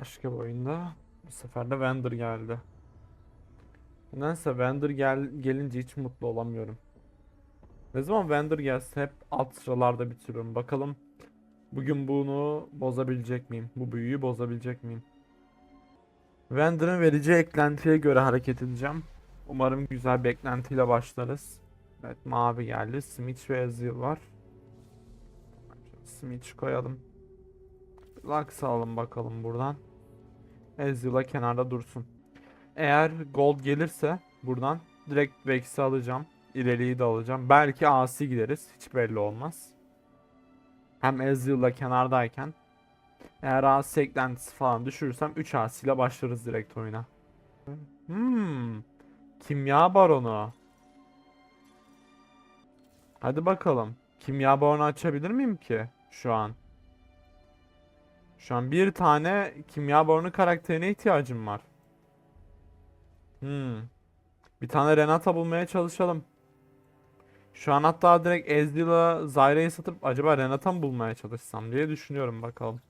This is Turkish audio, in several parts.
Başka bir oyunda. Bu sefer de Vendor geldi. Nedense Vendor gel gelince hiç mutlu olamıyorum. Ne zaman Vendor gelse hep alt sıralarda bitiriyorum. Bakalım bugün bunu bozabilecek miyim? Bu büyüyü bozabilecek miyim? Vendor'ın vereceği eklentiye göre hareket edeceğim. Umarım güzel bir eklentiyle başlarız. Evet mavi geldi. Smith ve Ezreal var. Smith koyalım. Lux alalım bakalım buradan. Ezreal'a kenarda dursun. Eğer gold gelirse buradan direkt Vex'i alacağım. İleriyi de alacağım. Belki asi gideriz. Hiç belli olmaz. Hem Ezreal'la kenardayken eğer asi eklentisi falan düşürürsem 3 asi ile başlarız direkt oyuna. Hmm. Kimya baronu. Hadi bakalım. Kimya baronu açabilir miyim ki şu an? Şu an bir tane kimya baronu karakterine ihtiyacım var. Hmm. Bir tane Renata bulmaya çalışalım. Şu an hatta direkt Ezreal'a Zyra'yı satıp acaba Renata mı bulmaya çalışsam diye düşünüyorum bakalım.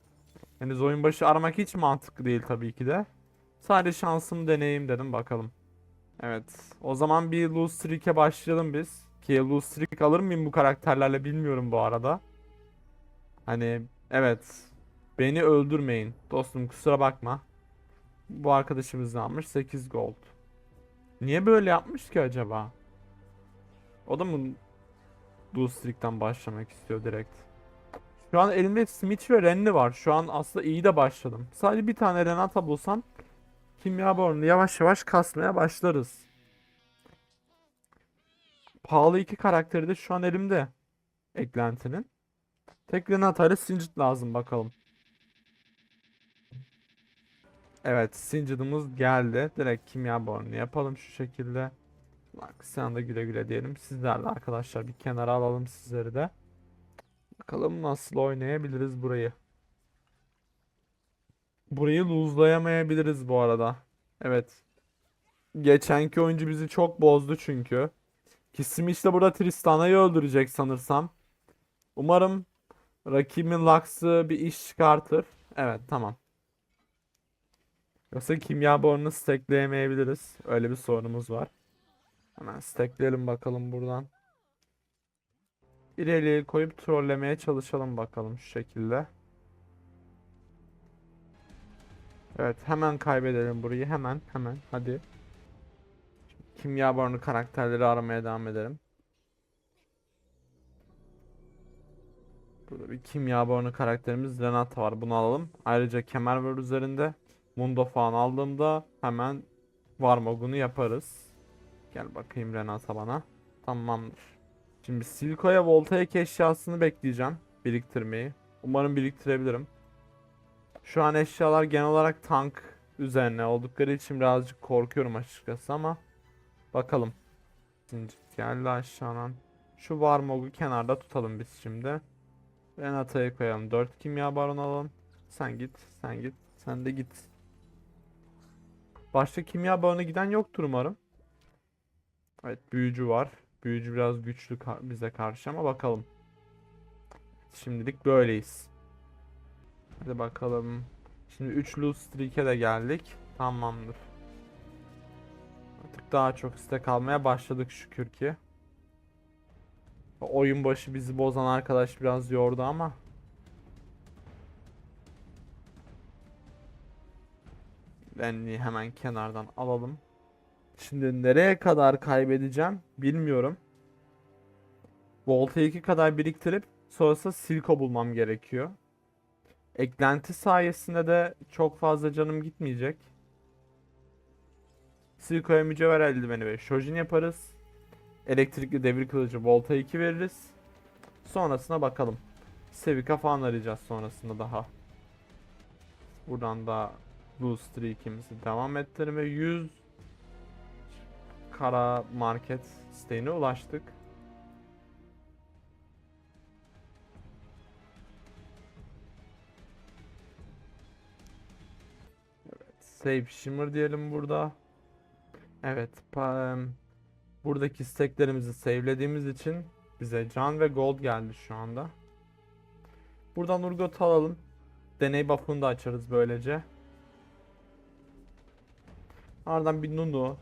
Henüz oyun başı aramak hiç mantıklı değil tabii ki de. Sadece şansımı deneyeyim dedim bakalım. Evet. O zaman bir lose streak'e başlayalım biz. Ki lose streak alır mıyım bu karakterlerle bilmiyorum bu arada. Hani evet. Beni öldürmeyin. Dostum kusura bakma. Bu arkadaşımız ne almış? 8 gold. Niye böyle yapmış ki acaba? O da mı Blue Streak'ten başlamak istiyor direkt? Şu an elimde Smith ve Renly var. Şu an aslında iyi de başladım. Sadece bir tane Renata bulsam kimya bornu yavaş yavaş kasmaya başlarız. Pahalı iki karakteri de şu an elimde. Eklentinin. Tek Renata ile Singed lazım bakalım. Evet, Singed'ımız geldi. Direkt kimya bornu yapalım şu şekilde. Bak sen de güle güle diyelim. Sizler de arkadaşlar bir kenara alalım sizleri de. Bakalım nasıl oynayabiliriz burayı. Burayı lose'layamayabiliriz bu arada. Evet. Geçenki oyuncu bizi çok bozdu çünkü. Ki Simic de burada Tristana'yı öldürecek sanırsam. Umarım rakibin Lux'ı bir iş çıkartır. Evet tamam. Yoksa kimya borunu stackleyemeyebiliriz. Öyle bir sorunumuz var. Hemen stackleyelim bakalım buradan. İleriye koyup trollemeye çalışalım bakalım şu şekilde. Evet hemen kaybedelim burayı hemen hemen hadi. Kimya borunu karakterleri aramaya devam edelim. Burada bir kimya borunu karakterimiz Renata var bunu alalım. Ayrıca kemer var üzerinde. Mundo falan aldığımda hemen Varmog'unu yaparız. Gel bakayım Renata bana. Tamamdır. Şimdi Silco'ya Voltaic eşyasını bekleyeceğim. Biriktirmeyi. Umarım biriktirebilirim. Şu an eşyalar genel olarak tank üzerine oldukları için birazcık korkuyorum açıkçası ama bakalım. Zincir geldi aşağıdan. Şu Varmog'u kenarda tutalım biz şimdi. Renata'yı koyalım. 4 kimya baron alalım. Sen git, sen git, sen de git. Başka kimya baronu giden yoktur umarım. Evet büyücü var. Büyücü biraz güçlü ka- bize karşı ama bakalım. Şimdilik böyleyiz. Hadi bakalım. Şimdi 3 loot streak'e de geldik. Tamamdır. Artık daha çok stack almaya başladık şükür ki. Oyun başı bizi bozan arkadaş biraz yordu ama. Benliği hemen kenardan alalım. Şimdi nereye kadar kaybedeceğim bilmiyorum. Volta 2 kadar biriktirip sonrasında Silco bulmam gerekiyor. Eklenti sayesinde de çok fazla canım gitmeyecek. Silco'ya mücevher eldiveni ve Shojin yaparız. Elektrikli devir kılıcı Volta 2 veririz. Sonrasına bakalım. Sevika falan arayacağız sonrasında daha. Buradan da Blue Streak'imizi devam ettirelim ve 100 kara market siteğine ulaştık. Evet, save shimmer diyelim burada. Evet, buradaki steklerimizi save'lediğimiz için bize can ve gold geldi şu anda. Buradan Urgot'u alalım. Deney buff'ını da açarız böylece. Ardından bir Nunu,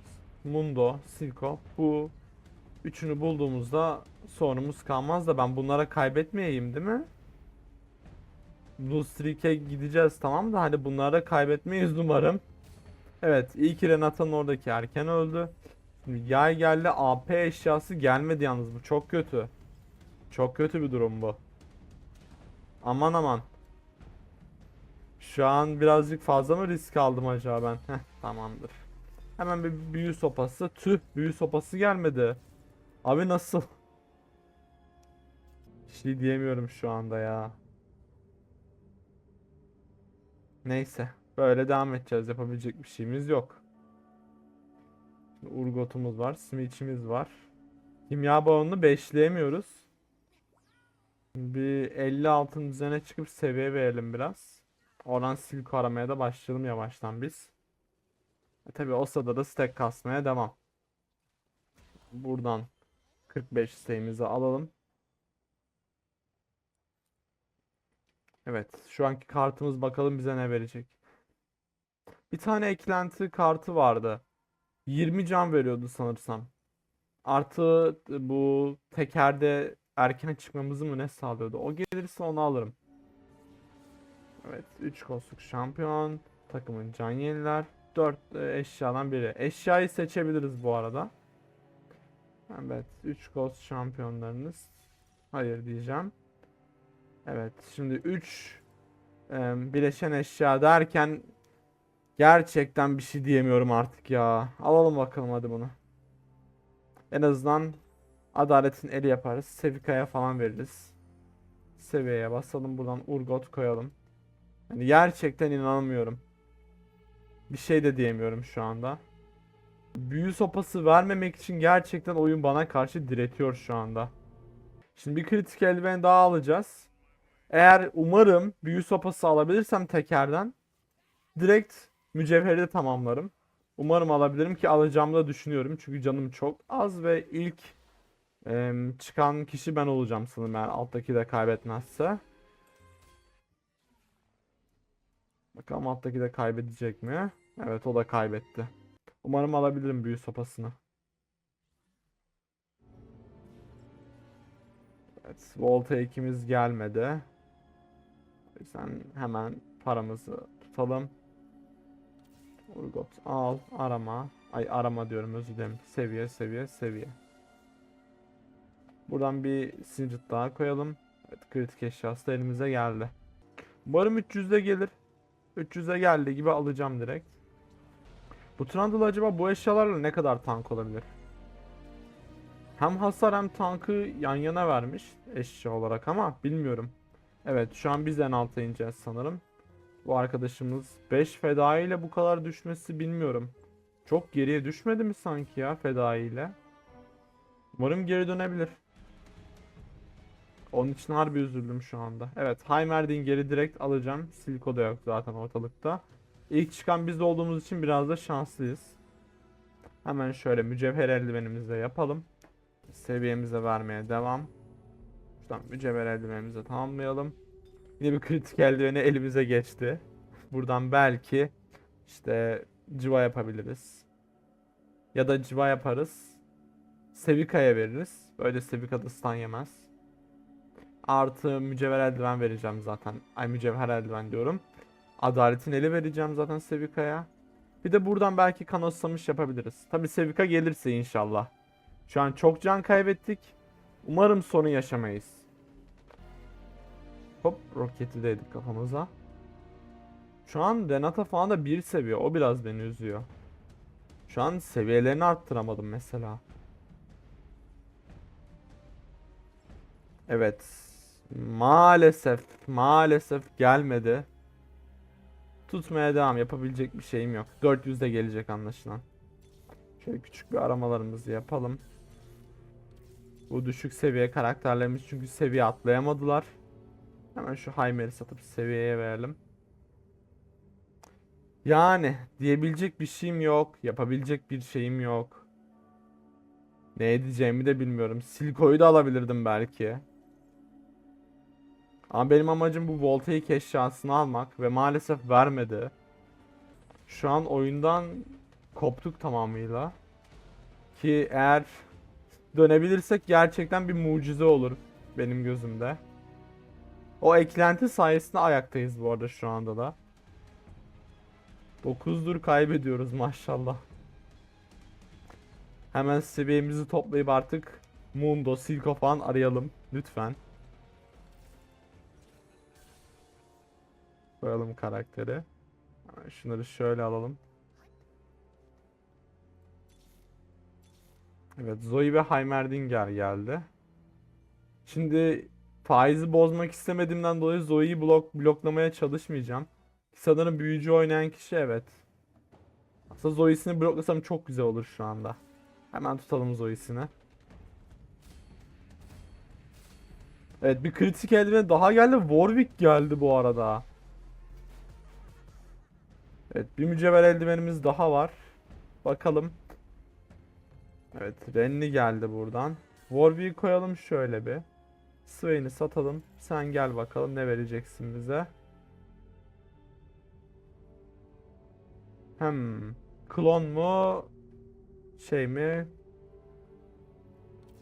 Mundo, Silco. Bu üçünü bulduğumuzda sorunumuz kalmaz da ben bunlara kaybetmeyeyim değil mi? Blue Streak'e gideceğiz tamam da hani bunlara kaybetmeyiz umarım. Evet iyi ki Renata'nın oradaki erken öldü. Şimdi yay geldi AP eşyası gelmedi yalnız bu çok kötü. Çok kötü bir durum bu. Aman aman. Şu an birazcık fazla mı risk aldım acaba ben? Heh, tamamdır. Hemen bir büyü sopası. Tüh büyü sopası gelmedi. Abi nasıl? Bir şey diyemiyorum şu anda ya. Neyse. Böyle devam edeceğiz. Yapabilecek bir şeyimiz yok. Urgot'umuz var. Smith'imiz var. Kimya balonunu beşleyemiyoruz. Bir 50 altın üzerine çıkıp seviye verelim biraz. Oradan silk aramaya da başlayalım yavaştan biz. E tabi o sırada da stack kasmaya devam. Buradan 45 isteğimizi alalım. Evet, şu anki kartımız bakalım bize ne verecek. Bir tane eklenti kartı vardı. 20 can veriyordu sanırsam. Artı bu tekerde erken çıkmamızı mı ne sağlıyordu? O gelirse onu alırım. Evet, 3 kostluk şampiyon. Takımın can yeniler. 4 eşyadan biri. Eşyayı seçebiliriz bu arada. Evet, 3 kost şampiyonlarınız. Hayır diyeceğim. Evet, şimdi 3 bileşen eşya derken gerçekten bir şey diyemiyorum artık ya. Alalım bakalım hadi bunu. En azından adaletin eli yaparız. Sevika'ya falan veririz. Seviyeye basalım. Buradan Urgot koyalım. Yani gerçekten inanamıyorum. Bir şey de diyemiyorum şu anda. Büyü sopası vermemek için gerçekten oyun bana karşı diretiyor şu anda. Şimdi bir kritik eldiven daha alacağız. Eğer umarım büyü sopası alabilirsem tekerden direkt mücevheri de tamamlarım. Umarım alabilirim ki alacağımı da düşünüyorum. Çünkü canım çok az ve ilk em, çıkan kişi ben olacağım sanırım eğer alttaki de kaybetmezse. Bakalım alttaki de kaybedecek mi? Evet o da kaybetti. Umarım alabilirim büyü sopasını. Evet, Volta ikimiz gelmedi. O yüzden hemen paramızı tutalım. Urgot al, arama. Ay arama diyorum özür dilerim. Seviye, seviye, seviye. Buradan bir sincit daha koyalım. Evet, kritik eşyası da elimize geldi. Umarım 300'de gelir. 300'e geldiği gibi alacağım direkt. Bu Trundle acaba bu eşyalarla ne kadar tank olabilir? Hem hasar hem tankı yan yana vermiş eşya olarak ama bilmiyorum. Evet şu an biz en alta ineceğiz sanırım. Bu arkadaşımız 5 fedai ile bu kadar düşmesi bilmiyorum. Çok geriye düşmedi mi sanki ya fedai ile? Umarım geri dönebilir. Onun için harbi üzüldüm şu anda. Evet Heimerdink'i geri direkt alacağım. Silko da yok zaten ortalıkta. İlk çıkan biz olduğumuz için biraz da şanslıyız. Hemen şöyle mücevher eldivenimizi de yapalım. Seviyemize vermeye devam. Şuradan mücevher eldivenimizi tamamlayalım. Yine bir kritik eldiveni elimize geçti. Buradan belki işte civa yapabiliriz. Ya da civa yaparız. Sevika'ya veririz. Böyle Sevika da stun yemez. Artı mücevher eldiven vereceğim zaten. Ay mücevher eldiven diyorum. Adaletin eli vereceğim zaten Sevika'ya. Bir de buradan belki kanoslamış yapabiliriz. Tabi Sevika gelirse inşallah. Şu an çok can kaybettik. Umarım sorun yaşamayız. Hop roketi değdik kafamıza. Şu an Renata falan da bir seviye. O biraz beni üzüyor. Şu an seviyelerini arttıramadım mesela. Evet. Maalesef, maalesef gelmedi. Tutmaya devam. Yapabilecek bir şeyim yok. 400'de gelecek anlaşılan. Şöyle küçük bir aramalarımızı yapalım. Bu düşük seviye karakterlerimiz çünkü seviye atlayamadılar. Hemen şu Heimer'i satıp seviyeye verelim. Yani diyebilecek bir şeyim yok. Yapabilecek bir şeyim yok. Ne edeceğimi de bilmiyorum. Silko'yu da alabilirdim belki. Ama benim amacım bu voltaik eşyasını almak ve maalesef vermedi. Şu an oyundan koptuk tamamıyla. Ki eğer dönebilirsek gerçekten bir mucize olur benim gözümde. O eklenti sayesinde ayaktayız bu arada şu anda da. 9'dur kaybediyoruz maşallah. Hemen seviyemizi toplayıp artık Mundo, Silco falan arayalım lütfen. Koyalım karakteri. Şunları şöyle alalım. Evet Zoe ve Heimerdinger geldi. Şimdi faizi bozmak istemediğimden dolayı Zoe'yi blok bloklamaya çalışmayacağım. Sanırım büyücü oynayan kişi evet. Aslında Zoe'sini bloklasam çok güzel olur şu anda. Hemen tutalım Zoe'sini. Evet bir kritik eldiveni daha geldi. Warwick geldi bu arada. Evet bir mücevher eldivenimiz daha var. Bakalım. Evet Renly geldi buradan. Warwick'i koyalım şöyle bir. Swain'i satalım. Sen gel bakalım ne vereceksin bize. Hmm. Klon mu? Şey mi?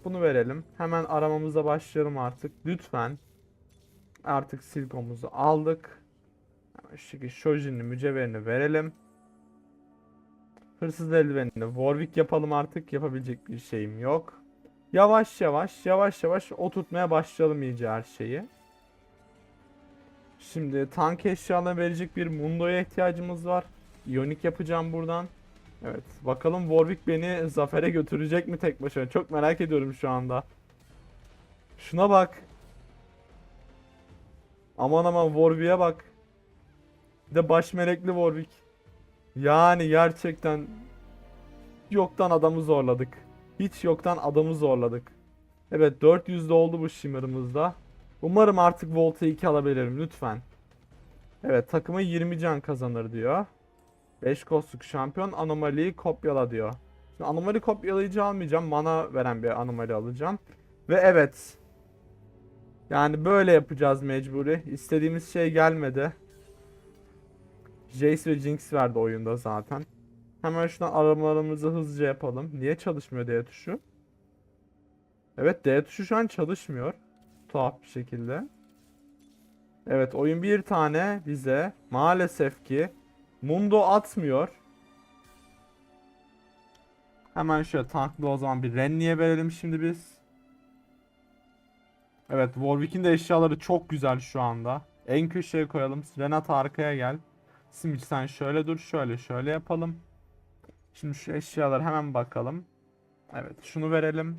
Bunu verelim. Hemen aramamıza başlayalım artık. Lütfen. Artık silkomuzu aldık. Hemen şu şekilde Shojin'in mücevherini verelim. Hırsız eldivenini Warwick yapalım artık. Yapabilecek bir şeyim yok. Yavaş yavaş yavaş yavaş oturtmaya başlayalım iyice her şeyi. Şimdi tank eşyalarına verecek bir Mundo'ya ihtiyacımız var. Ionic yapacağım buradan. Evet bakalım Warwick beni zafere götürecek mi tek başına? Çok merak ediyorum şu anda. Şuna bak. Aman aman Warwick'e bak. De baş melekli Warwick. Yani gerçekten yoktan adamı zorladık. Hiç yoktan adamı zorladık. Evet 400'de oldu bu Shimmer'ımızda. Umarım artık Volta 2 alabilirim lütfen. Evet takımı 20 can kazanır diyor. 5 kostluk şampiyon anomaliyi kopyala diyor. Şimdi anomali kopyalayıcı almayacağım. Mana veren bir anomali alacağım. Ve evet. Yani böyle yapacağız mecburi. İstediğimiz şey gelmedi. Jace ve Jinx verdi oyunda zaten. Hemen şuradan aramalarımızı hızlıca yapalım. Niye çalışmıyor D tuşu? Evet D tuşu şu an çalışmıyor. Tuhaf bir şekilde. Evet oyun bir tane bize maalesef ki Mundo atmıyor. Hemen şöyle tanklı o zaman bir Renly'e verelim şimdi biz. Evet Warwick'in de eşyaları çok güzel şu anda. En köşeye koyalım. Renat arkaya gel. Simic sen şöyle dur. Şöyle şöyle yapalım. Şimdi şu eşyalara hemen bakalım. Evet şunu verelim.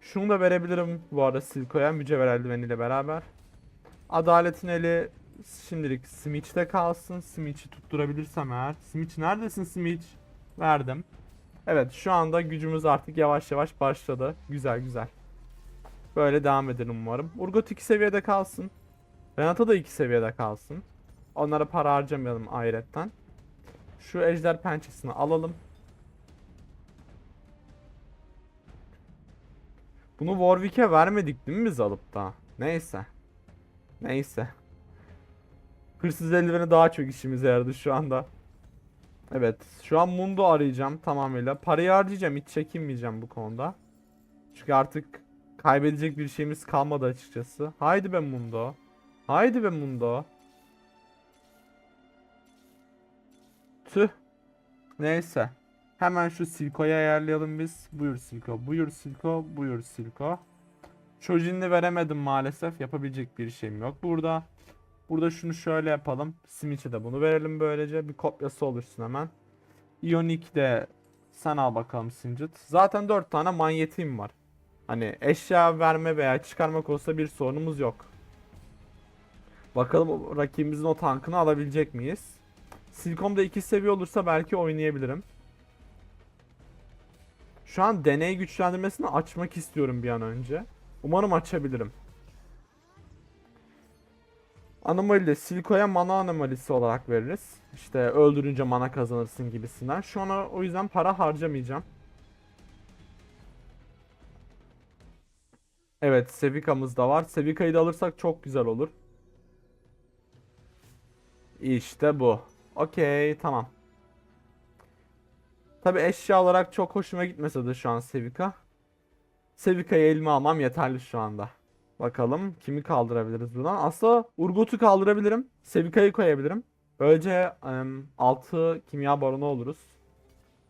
Şunu da verebilirim bu arada Silco'ya mücevher eldiveniyle beraber. Adaletin eli şimdilik Simich'te kalsın. Simich'i tutturabilirsem eğer. Simich neredesin Simich? Verdim. Evet şu anda gücümüz artık yavaş yavaş başladı. Güzel güzel. Böyle devam edelim umarım. Urgot 2 seviyede kalsın. Renata da 2 seviyede kalsın. Onlara para harcamayalım ayrıyetten. Şu ejder pençesini alalım. Bunu Warwick'e vermedik değil mi biz alıp da? Neyse. Neyse. Hırsız eldiveni daha çok işimize yaradı şu anda. Evet. Şu an Mundo arayacağım tamamıyla. Parayı harcayacağım. Hiç çekinmeyeceğim bu konuda. Çünkü artık kaybedecek bir şeyimiz kalmadı açıkçası. Haydi be Mundo. Haydi be Mundo. Tüh. Neyse. Hemen şu Silco'yu ayarlayalım biz. Buyur Silco, buyur Silco, buyur Silco. Chojin'i veremedim maalesef. Yapabilecek bir şeyim yok burada. Burada şunu şöyle yapalım. Simich'e de bunu verelim böylece. Bir kopyası oluşsun hemen. Ionic de sen al bakalım Singed. Zaten 4 tane manyetim var. Hani eşya verme veya çıkarmak olsa bir sorunumuz yok. Bakalım rakibimizin o tankını alabilecek miyiz? Silcom'da 2 seviye olursa belki oynayabilirim. Şu an deney güçlendirmesini açmak istiyorum bir an önce. Umarım açabilirim. Anomali de Silco'ya mana anomalisi olarak veririz. İşte öldürünce mana kazanırsın gibisinden. Şu an o yüzden para harcamayacağım. Evet Sevika'mız da var. Sevika'yı da alırsak çok güzel olur. İşte bu. Okey tamam. Tabi eşya olarak çok hoşuma gitmese de şu an Sevika. Sevika'yı elime almam yeterli şu anda. Bakalım kimi kaldırabiliriz buradan. Aslında Urgot'u kaldırabilirim. Sevika'yı koyabilirim. Böylece 6 kimya baronu oluruz.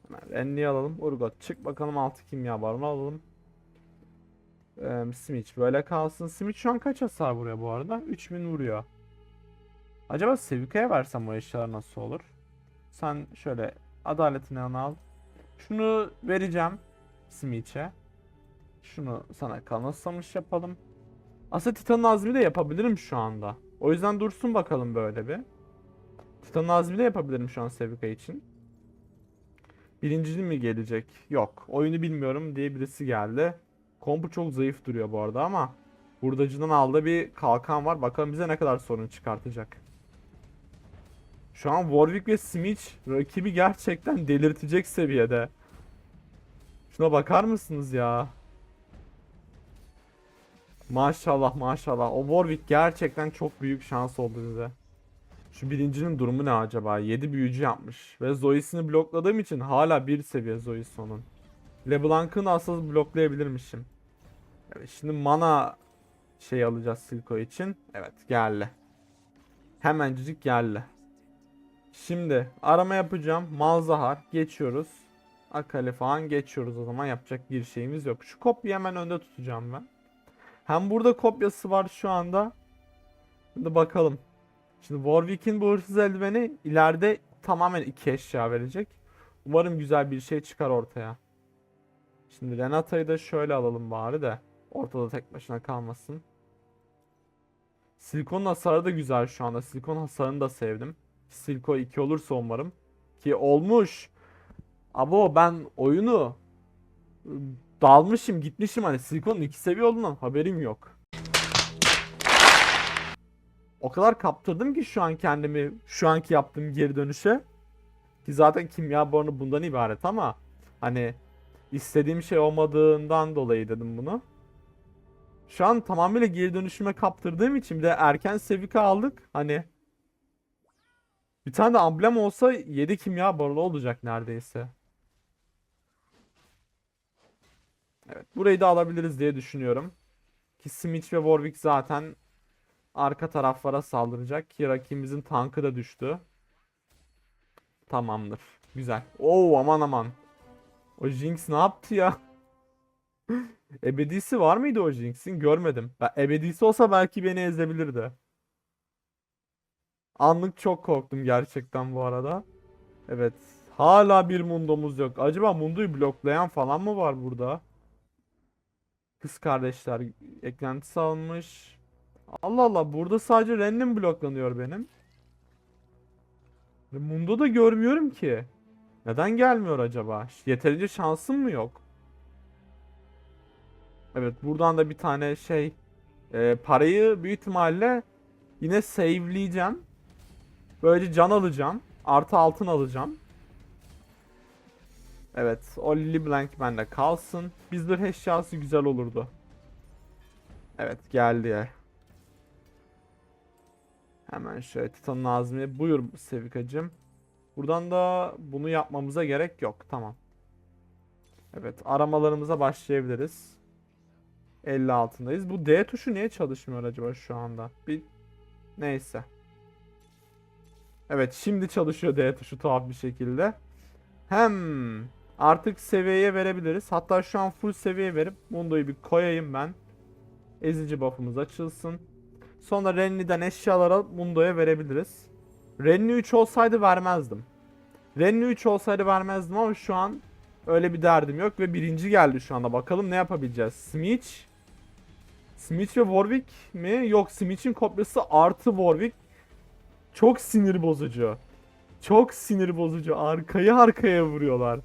Hemen Renli'yi alalım. Urgot çık bakalım 6 kimya baronu alalım. Em, Simic böyle kalsın. Simic şu an kaç hasar vuruyor bu arada? 3000 vuruyor. Acaba Sevika'ya versem o eşyalar nasıl olur? Sen şöyle adaletini al. Şunu vereceğim Simic'e. Şunu sana kanıtsamış yapalım. Aslında Titan'ın azmi de yapabilirim şu anda. O yüzden dursun bakalım böyle bir. Titan'ın azmi de yapabilirim şu an Sevika için. Birincili mi gelecek? Yok. Oyunu bilmiyorum diye birisi geldi. Kompu çok zayıf duruyor bu arada ama Hurdacı'nın aldığı bir kalkan var. Bakalım bize ne kadar sorun çıkartacak. Şu an Warwick ve Simic rakibi gerçekten delirtecek seviyede. Şuna bakar mısınız ya? Maşallah maşallah. O Warwick gerçekten çok büyük şans oldu bize. Şu birincinin durumu ne acaba? 7 büyücü yapmış. Ve Zoe'sini blokladığım için hala bir seviye Zoe'si onun. LeBlanc'ın asıl bloklayabilirmişim. Evet şimdi mana şey alacağız Silco için. Evet geldi. Hemencik geldi. Şimdi arama yapacağım. Malzahar geçiyoruz. Akali falan geçiyoruz o zaman yapacak bir şeyimiz yok. Şu kopyayı hemen önde tutacağım ben. Hem burada kopyası var şu anda. Şimdi bakalım. Şimdi Warwick'in bu hırsız eldiveni ileride tamamen iki eşya verecek. Umarım güzel bir şey çıkar ortaya. Şimdi Renata'yı da şöyle alalım bari de. Ortada tek başına kalmasın. Silikon hasarı da güzel şu anda. Silikon hasarını da sevdim. Silko 2 olursa umarım. Ki olmuş. Abo ben oyunu ıı, dalmışım gitmişim hani Silikon'un 2 seviye olduğundan haberim yok. O kadar kaptırdım ki şu an kendimi şu anki yaptığım geri dönüşe. Ki zaten kimya bornu bundan ibaret ama hani istediğim şey olmadığından dolayı dedim bunu. Şu an tamamıyla geri dönüşüme kaptırdığım için bir de erken sevika aldık. Hani bir tane de amblem olsa 7 kimya baronu olacak neredeyse. Evet burayı da alabiliriz diye düşünüyorum. Ki Simic ve Warwick zaten arka taraflara saldıracak. Ki rakibimizin tankı da düştü. Tamamdır. Güzel. Oo aman aman. O Jinx ne yaptı ya? Ebedisi var mıydı o Jinx'in? Görmedim. Ben, ebedisi olsa belki beni ezebilirdi. Anlık çok korktum gerçekten bu arada. Evet. Hala bir Mundo'muz yok. Acaba Mundo'yu bloklayan falan mı var burada? Kız kardeşler eklentisi almış. Allah Allah burada sadece random bloklanıyor benim. Mundo da görmüyorum ki. Neden gelmiyor acaba? Yeterince şansım mı yok? Evet buradan da bir tane şey e, parayı büyük ihtimalle yine save'leyeceğim. Böylece can alacağım. Artı altın alacağım. Evet o Lily Blank bende kalsın. Bizler eşyası güzel olurdu. Evet geldi. Hemen şöyle Titan'ın Nazmi. Buyur Sevikacım. Buradan da bunu yapmamıza gerek yok. Tamam. Evet aramalarımıza başlayabiliriz. 50 altındayız. Bu D tuşu niye çalışmıyor acaba şu anda? Bir neyse. Evet şimdi çalışıyor D tuşu tuhaf bir şekilde. Hem artık seviyeye verebiliriz. Hatta şu an full seviye verip Mundo'yu bir koyayım ben. Ezici buff'ımız açılsın. Sonra Renly'den eşyalara Mundo'ya verebiliriz. Renly 3 olsaydı vermezdim. Renly 3 olsaydı vermezdim ama şu an öyle bir derdim yok ve birinci geldi şu anda. Bakalım ne yapabileceğiz. Smitch. Smitch ve Warwick mi? Yok Smitch'in kopyası artı Warwick. Çok sinir bozucu. Çok sinir bozucu. Arkayı arkaya vuruyorlar.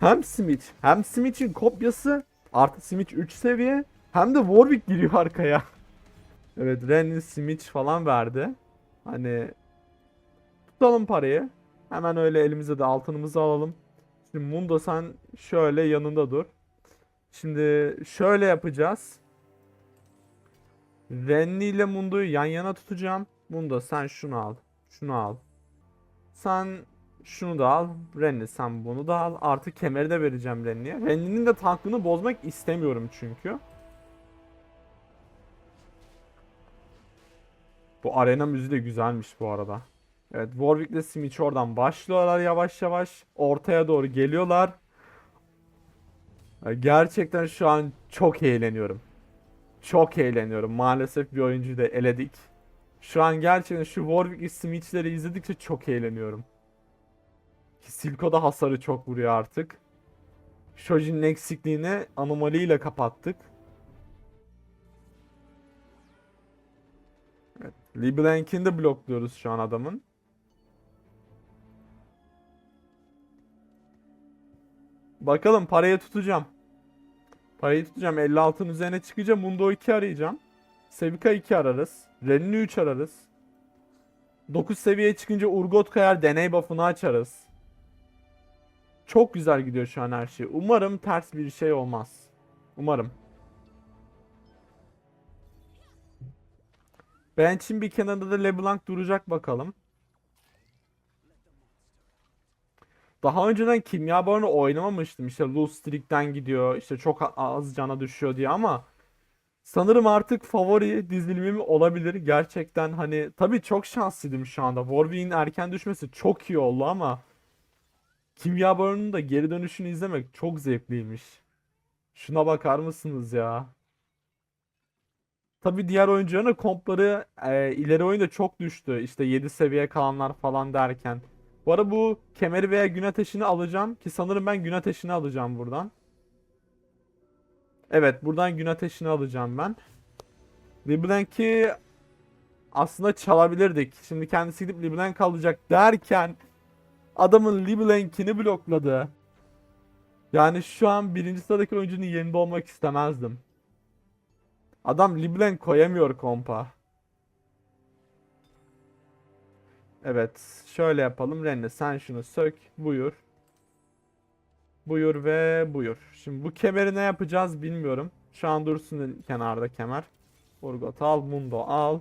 Hem Smitch hem Smitch'in kopyası artı Smitch 3 seviye hem de Warwick giriyor arkaya. Evet Renly Smitch falan verdi. Hani tutalım parayı. Hemen öyle elimize de altınımızı alalım. Şimdi Mundo sen şöyle yanında dur. Şimdi şöyle yapacağız. Renly ile Mundo'yu yan yana tutacağım. Mundo sen şunu al. Şunu al. Sen Şunu da al. Renly sen bunu da al. Artık kemeri de vereceğim Renly'e. Renly'nin de tanklığını bozmak istemiyorum çünkü. Bu arena müziği de güzelmiş bu arada. Evet Warwick ile Simic oradan başlıyorlar yavaş yavaş. Ortaya doğru geliyorlar. Gerçekten şu an çok eğleniyorum. Çok eğleniyorum. Maalesef bir oyuncuyu da eledik. Şu an gerçekten şu Warwick ve Simich'leri izledikçe çok eğleniyorum. Ki Silco da hasarı çok vuruyor artık. Shojin'in eksikliğini anomaliyle kapattık. Evet. LeBlanc'ini de blokluyoruz şu an adamın. Bakalım parayı tutacağım. Parayı tutacağım. 56'ın üzerine çıkacağım. Mundo 2 arayacağım. Sevika 2 ararız. Ren'i 3 ararız. 9 seviyeye çıkınca Urgot kayar deney buff'unu açarız. Çok güzel gidiyor şu an her şey. Umarım ters bir şey olmaz. Umarım. Bench'in bir kenarında da LeBlanc duracak bakalım. Daha önceden kimya barını oynamamıştım. İşte streak'ten gidiyor. işte çok az cana düşüyor diye ama sanırım artık favori dizilimim olabilir. Gerçekten hani tabii çok şanslıydım şu anda. Warwick'in erken düşmesi çok iyi oldu ama kimya barının da geri dönüşünü izlemek çok zevkliymiş. Şuna bakar mısınız ya? Tabii diğer oyuncuların kompları e, ileri oyunda çok düştü. İşte 7 seviye kalanlar falan derken. Bu ara bu kemeri veya gün ateşini alacağım ki sanırım ben gün ateşini alacağım buradan. Evet buradan gün ateşini alacağım ben. LeBlanc'i aslında çalabilirdik. Şimdi kendisi gidip LeBlanc alacak derken adamın LeBlanc'ini blokladı. Yani şu an birinci sıradaki oyuncunun yerinde olmak istemezdim. Adam LeBlanc koyamıyor kompa. Evet. Şöyle yapalım. Renne sen şunu sök. Buyur. Buyur ve buyur. Şimdi bu kemeri ne yapacağız bilmiyorum. Şu an dursun kenarda kemer. Urgot al. Mundo al.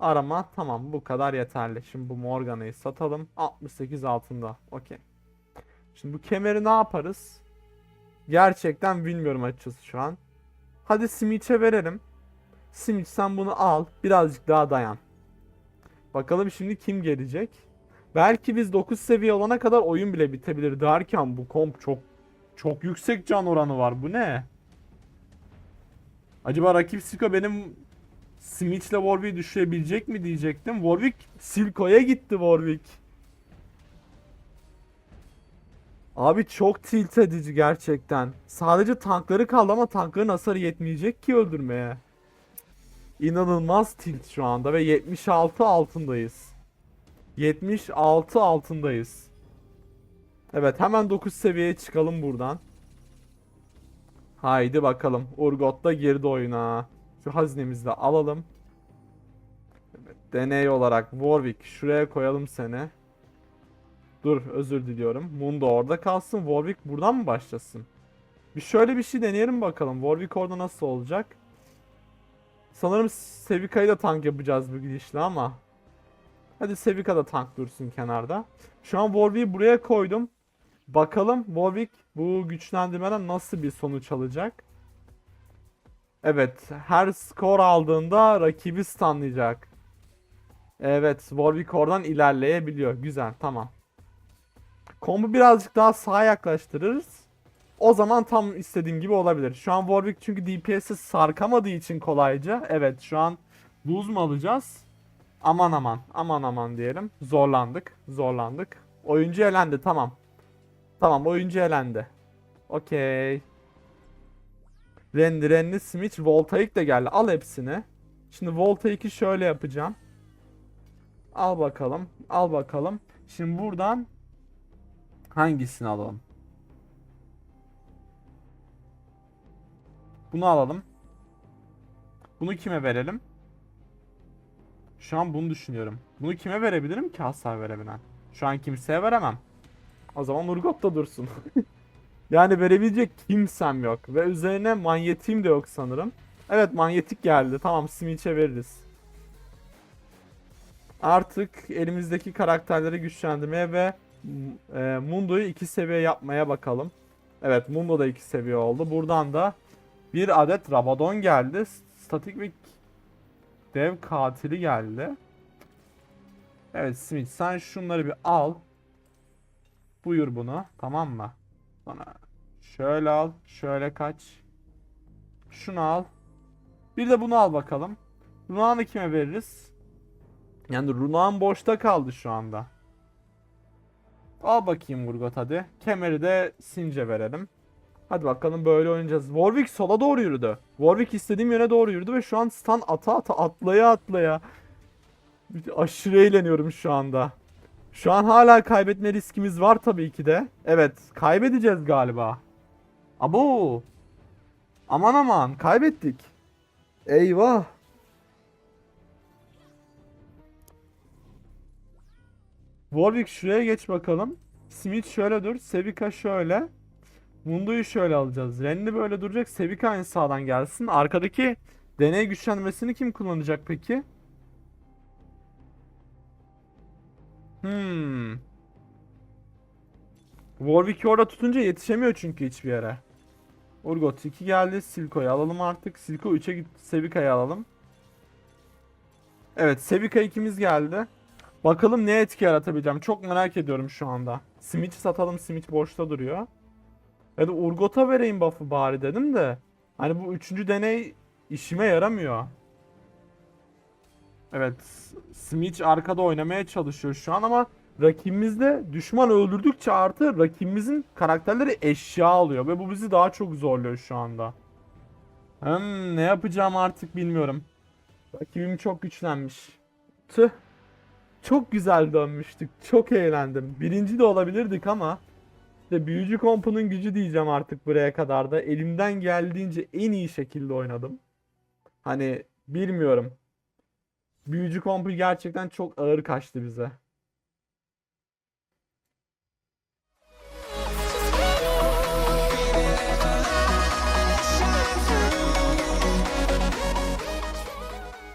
Arama. Tamam bu kadar yeterli. Şimdi bu Morgana'yı satalım. 68 altında. Okey. Şimdi bu kemeri ne yaparız? Gerçekten bilmiyorum açıkçası şu an. Hadi Simich'e verelim. Simich sen bunu al. Birazcık daha dayan. Bakalım şimdi kim gelecek? Belki biz 9 seviye olana kadar oyun bile bitebilir derken bu komp çok çok yüksek can oranı var. Bu ne? Acaba rakip Silco benim Smith'le Warwick'i düşürebilecek mi diyecektim. Warwick Silco'ya gitti Warwick. Abi çok tilt edici gerçekten. Sadece tankları kaldı ama tankların hasarı yetmeyecek ki öldürmeye. İnanılmaz tilt şu anda ve 76 altındayız. 76 altındayız. Evet hemen 9 seviyeye çıkalım buradan. Haydi bakalım. Urgot da girdi oyuna. Şu hazinemizi de alalım. Evet, deney olarak Warwick şuraya koyalım seni. Dur özür diliyorum. Mundo orada kalsın. Warwick buradan mı başlasın? Bir şöyle bir şey deneyelim bakalım. Warwick orada nasıl olacak? Sanırım Sevika'yı da tank yapacağız bu gidişle ama. Hadi Sevika da tank dursun kenarda. Şu an Warwick'i buraya koydum. Bakalım Warwick bu güçlendirmeden nasıl bir sonuç alacak. Evet, her skor aldığında rakibi stunlayacak. Evet, Warwick oradan ilerleyebiliyor. Güzel, tamam. Combo birazcık daha sağa yaklaştırırız. O zaman tam istediğim gibi olabilir. Şu an Warwick çünkü DPS'i sarkamadığı için kolayca. Evet, şu an lose mu alacağız? Aman aman, aman aman diyelim. Zorlandık, zorlandık. Oyuncu elendi, tamam. Tamam, oyuncu elendi. Okey. Randy, Randy, Smith, Voltaic de geldi. Al hepsini. Şimdi Voltaic'i şöyle yapacağım. Al bakalım. Al bakalım. Şimdi buradan hangisini alalım? Bunu alalım. Bunu kime verelim? Şu an bunu düşünüyorum. Bunu kime verebilirim ki hasar verebilen? Şu an kimseye veremem. O zaman Urgot da dursun. yani verebilecek kimsem yok. Ve üzerine manyetiğim de yok sanırım. Evet manyetik geldi. Tamam Simich'e veririz. Artık elimizdeki karakterleri güçlendirmeye ve e, Mundo'yu 2 seviye yapmaya bakalım. Evet Mundo da 2 seviye oldu. Buradan da bir adet Rabadon geldi. Statik ve dev katili geldi. Evet Smith sen şunları bir al. Buyur bunu. Tamam mı? Sonra şöyle al. Şöyle kaç. Şunu al. Bir de bunu al bakalım. Runağını kime veririz? Yani Runağın boşta kaldı şu anda. Al bakayım Urgot hadi. Kemeri de Since verelim. Hadi bakalım böyle oynayacağız. Warwick sola doğru yürüdü. Warwick istediğim yöne doğru yürüdü ve şu an stun ata ata atlaya atlaya. Aşırı eğleniyorum şu anda. Şu an hala kaybetme riskimiz var tabii ki de. Evet, kaybedeceğiz galiba. Abo. Aman aman, kaybettik. Eyvah. Warwick şuraya geç bakalım. Smith şöyle dur. Sevika şöyle. Mundo'yu şöyle alacağız. Renly böyle duracak. Sevika aynı sağdan gelsin. Arkadaki deney güçlenmesini kim kullanacak peki? Hmm. Warwick'i orada tutunca yetişemiyor çünkü hiçbir yere. Urgot 2 geldi. Silco'yu alalım artık. Silco 3'e git. Sevika'yı alalım. Evet Sevika ikimiz geldi. Bakalım ne etki yaratabileceğim. Çok merak ediyorum şu anda. Smith'i satalım. Smith boşta duruyor. Ya da Urgot'a vereyim buff'ı bari dedim de. Hani bu üçüncü deney işime yaramıyor. Evet. Smith arkada oynamaya çalışıyor şu an ama rakibimizde düşman öldürdükçe artı rakibimizin karakterleri eşya alıyor ve bu bizi daha çok zorluyor şu anda. Hmm, ne yapacağım artık bilmiyorum. Rakibim çok güçlenmiş. Tüh. Çok güzel dönmüştük. Çok eğlendim. Birinci de olabilirdik ama işte büyücü kompunun gücü diyeceğim artık buraya kadar da. Elimden geldiğince en iyi şekilde oynadım. Hani bilmiyorum. Büyücü kompu gerçekten çok ağır kaçtı bize.